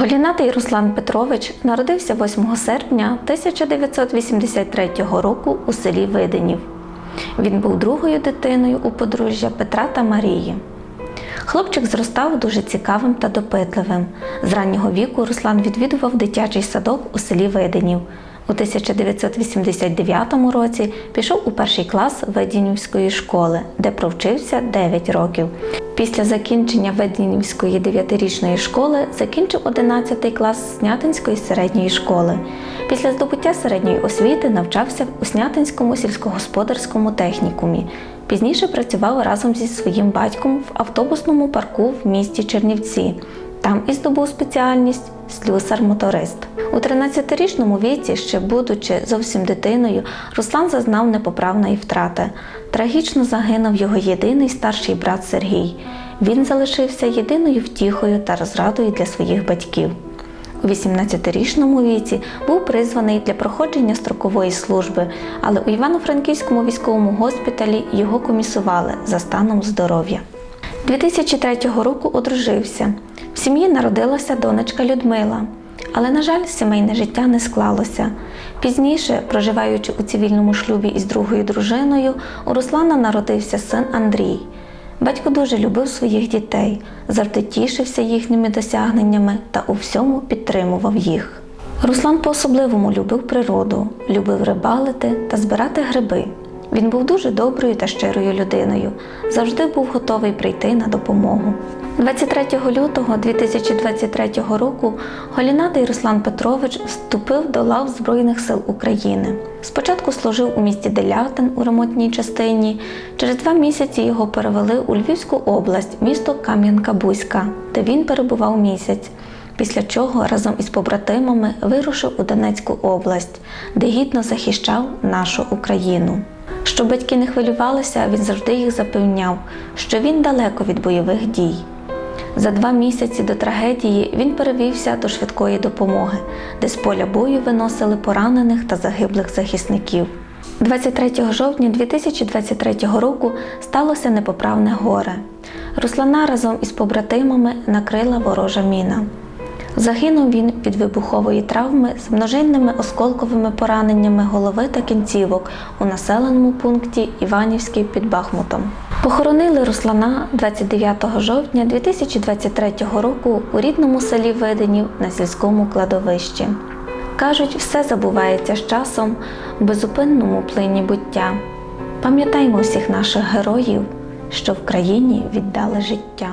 Голінатий Руслан Петрович народився 8 серпня 1983 року у селі Виденів. Він був другою дитиною у подружжя Петра та Марії. Хлопчик зростав дуже цікавим та допитливим. З раннього віку Руслан відвідував дитячий садок у селі Виденів. У 1989 році пішов у перший клас Веденівської школи, де провчився 9 років. Після закінчення Веденівської 9-річної школи закінчив 11 клас Снятинської середньої школи. Після здобуття середньої освіти навчався у Снятинському сільськогосподарському технікумі. Пізніше працював разом зі своїм батьком в автобусному парку в місті Чернівці. Там і здобув спеціальність слюсар-моторист. У 13-річному віці, ще будучи зовсім дитиною, Руслан зазнав непоправної втрати. Трагічно загинув його єдиний старший брат Сергій. Він залишився єдиною втіхою та розрадою для своїх батьків. У 18-річному віці був призваний для проходження строкової служби, але у Івано-Франківському військовому госпіталі його комісували за станом здоров'я. 2003 року одружився. В сім'ї народилася донечка Людмила. Але, на жаль, сімейне життя не склалося. Пізніше, проживаючи у цивільному шлюбі із другою дружиною, у Руслана народився син Андрій. Батько дуже любив своїх дітей, завжди тішився їхніми досягненнями та у всьому підтримував їх. Руслан по-особливому любив природу, любив рибалити та збирати гриби. Він був дуже доброю та щирою людиною, завжди був готовий прийти на допомогу. 23 лютого 2023 року Голінатий Руслан Петрович вступив до лав Збройних сил України. Спочатку служив у місті Делятин у ремонтній частині. Через два місяці його перевели у Львівську область, місто Кам'янка-Бузька, де він перебував місяць. Після чого разом із побратимами вирушив у Донецьку область, де гідно захищав нашу Україну. Щоб батьки не хвилювалися, він завжди їх запевняв, що він далеко від бойових дій. За два місяці до трагедії він перевівся до швидкої допомоги, де з поля бою виносили поранених та загиблих захисників. 23 жовтня 2023 року сталося непоправне горе. Руслана разом із побратимами накрила ворожа міна. Загинув він від вибухової травми з множинними осколковими пораненнями голови та кінцівок у населеному пункті Іванівський під Бахмутом. Похоронили Руслана 29 жовтня 2023 року у рідному селі Веденів на сільському кладовищі. Кажуть, все забувається з часом в безупинному плині буття. Пам'ятаймо всіх наших героїв, що в країні віддали життя.